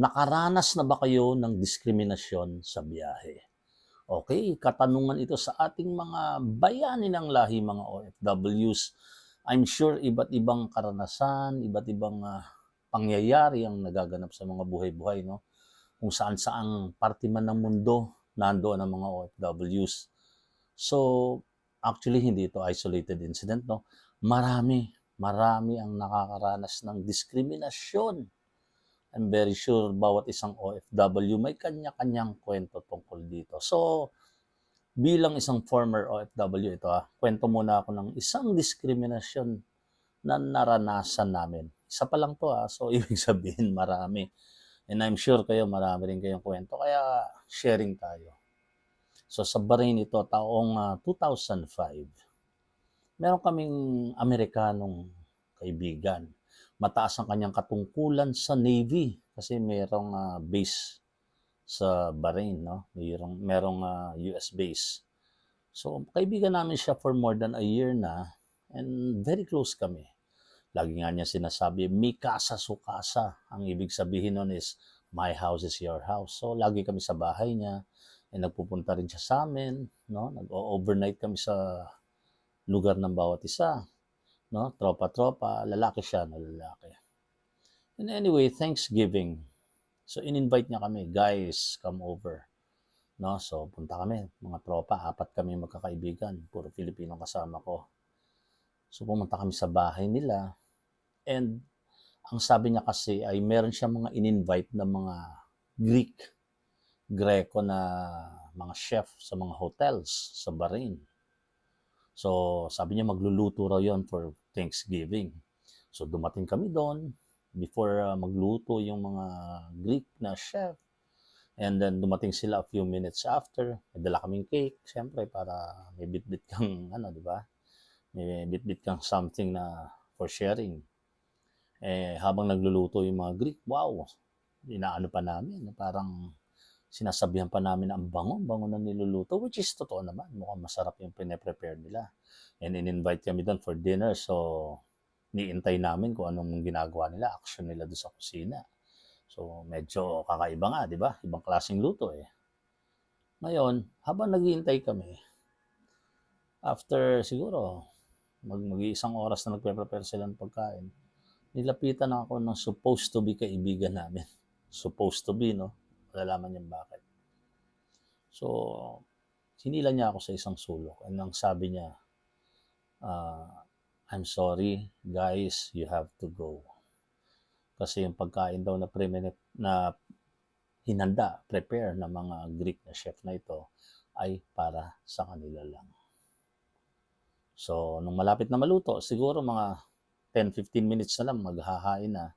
Nakaranas na ba kayo ng diskriminasyon sa biyahe? Okay, katanungan ito sa ating mga bayani ng lahi, mga OFWs. I'm sure iba't ibang karanasan, iba't ibang ah, pangyayari ang nagaganap sa mga buhay-buhay, no? Kung saan saang parte man ng mundo, nandoon ang mga OFWs. So, actually, hindi ito isolated incident, no? Marami, marami ang nakakaranas ng diskriminasyon. I'm very sure bawat isang OFW may kanya-kanyang kwento tungkol dito. So, bilang isang former OFW ito, ah, kwento muna ako ng isang diskriminasyon na naranasan namin. Isa pa lang to ah, so ibig sabihin marami. And I'm sure kayo marami rin kayong kwento, kaya sharing tayo. So sa Bahrain ito, taong ah, 2005, meron kaming Amerikanong kaibigan mataas ang kanyang katungkulan sa Navy kasi merong ah, base sa Bahrain, no? Merong merong ah, US base. So, kaibigan namin siya for more than a year na and very close kami. Lagi nga niya sinasabi, mi casa su casa. Ang ibig sabihin nun is, my house is your house. So, lagi kami sa bahay niya. And nagpupunta rin siya sa amin. No? Nag-overnight kami sa lugar ng bawat isa no? Tropa-tropa, lalaki siya na lalaki. And anyway, Thanksgiving. So in-invite niya kami, guys, come over. No? So punta kami, mga tropa, apat kami magkakaibigan, puro Filipino kasama ko. So pumunta kami sa bahay nila. And ang sabi niya kasi ay meron siya mga in-invite na mga Greek, Greco na mga chef sa mga hotels sa Bahrain. So, sabi niya magluluto raw yon for Thanksgiving. So, dumating kami doon before uh, magluto yung mga Greek na chef. And then, dumating sila a few minutes after. May dala kaming cake, siyempre, para may bit-bit kang, ano, di ba? May bit-bit kang something na for sharing. Eh, habang nagluluto yung mga Greek, wow, inaano pa namin, parang sinasabihan pa namin na ang bango, bango na niluluto, which is totoo naman. Mukhang masarap yung pine-prepare nila. And in-invite kami doon for dinner. So, niintay namin kung anong ginagawa nila, action nila doon sa kusina. So, medyo kakaiba nga, di ba? Ibang klaseng luto eh. Ngayon, habang naghihintay kami, after siguro, mag mag-iisang oras na nagpe-prepare sila ng pagkain, nilapitan ako ng supposed to be kaibigan namin. Supposed to be, no? Malalaman niya bakit. So, hinila niya ako sa isang sulok. And ang sabi niya, uh, I'm sorry, guys, you have to go. Kasi yung pagkain daw na, na hinanda, prepare ng mga Greek na chef na ito ay para sa kanila lang. So, nung malapit na maluto, siguro mga 10-15 minutes na lang maghahain na.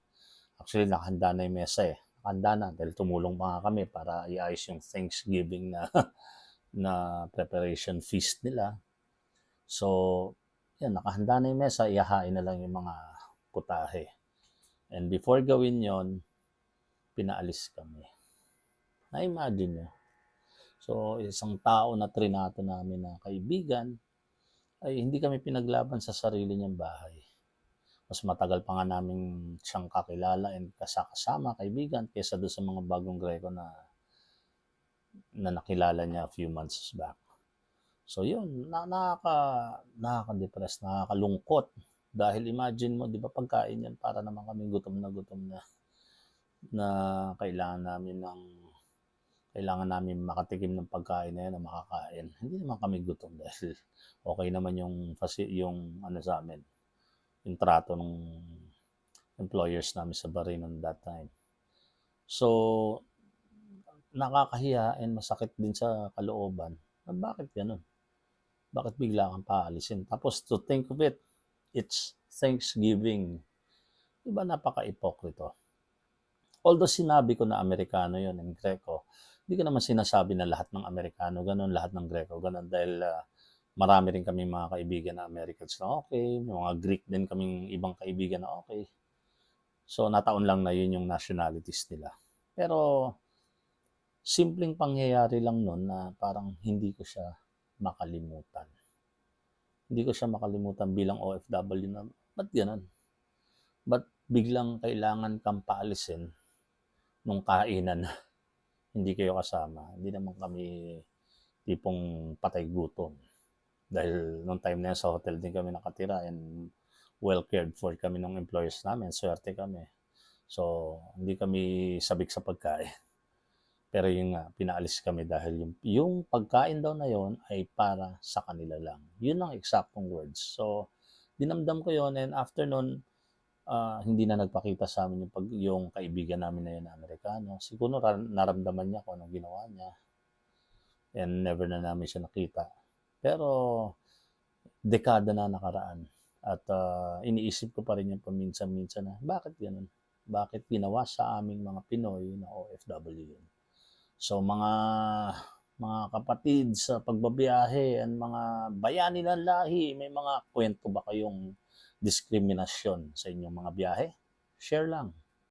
Actually, nakahanda na yung mesa eh. Nakahanda na dahil tumulong pa nga kami para iayos yung Thanksgiving na na preparation feast nila. So, yan, nakahanda na yung mesa, ihahain na lang yung mga putahe. And before gawin yon pinaalis kami. Na-imagine nyo. So, isang tao na trinato namin na kaibigan, ay hindi kami pinaglaban sa sarili niyang bahay. Mas matagal pa nga namin siyang kakilala and kasakasama, kaibigan, kaysa doon sa mga bagong Greco na na nakilala niya a few months back. So yun, na, nakaka, nakaka-depress, nakakalungkot. Dahil imagine mo, di ba pagkain yan, para naman kami gutom na gutom na na kailangan namin ng kailangan namin makatikim ng pagkain na yan na makakain. Hindi naman kami gutom dahil okay naman yung yung ano sa amin, yung trato ng employers namin sa Bahrain on that time. So, nakakahiya and masakit din sa kalooban. Na bakit ganun? Bakit bigla kang paalisin? Tapos to think of it, it's Thanksgiving. Diba napaka-ipokrito? Although sinabi ko na Amerikano yon and Greco, hindi ko naman sinasabi na lahat ng Amerikano ganun, lahat ng Greco ganun dahil uh, marami rin kami mga kaibigan na Americans na okay, may mga Greek din kaming ibang kaibigan na okay. So nataon lang na yun yung nationalities nila. Pero simpleng pangyayari lang nun na parang hindi ko siya makalimutan. Hindi ko siya makalimutan bilang OFW na, ba't ganun? Ba't biglang kailangan kang paalisin nung kainan hindi kayo kasama. Hindi naman kami tipong patay gutom. Dahil nung time na yun, sa hotel din kami nakatira and well cared for kami ng employers namin. Swerte kami. So, hindi kami sabik sa pagkain. Pero yun nga, pinaalis kami dahil yung, yung pagkain daw na yon ay para sa kanila lang. Yun ang eksaktong words. So, dinamdam ko yon and after nun, ah, hindi na nagpakita sa amin yung, pag, yung kaibigan namin na yun na Amerikano. Siguro ra- naramdaman niya kung anong ginawa niya. And never na namin siya nakita. Pero, dekada na nakaraan. At ah, iniisip ko pa rin yung paminsan-minsan na, bakit ganun? Bakit ginawa sa aming mga Pinoy na OFW yun? So, mga mga kapatid sa pagbabiyahe and mga bayani ng lahi, may mga kwento ba kayong diskriminasyon sa inyong mga biyahe? Share lang.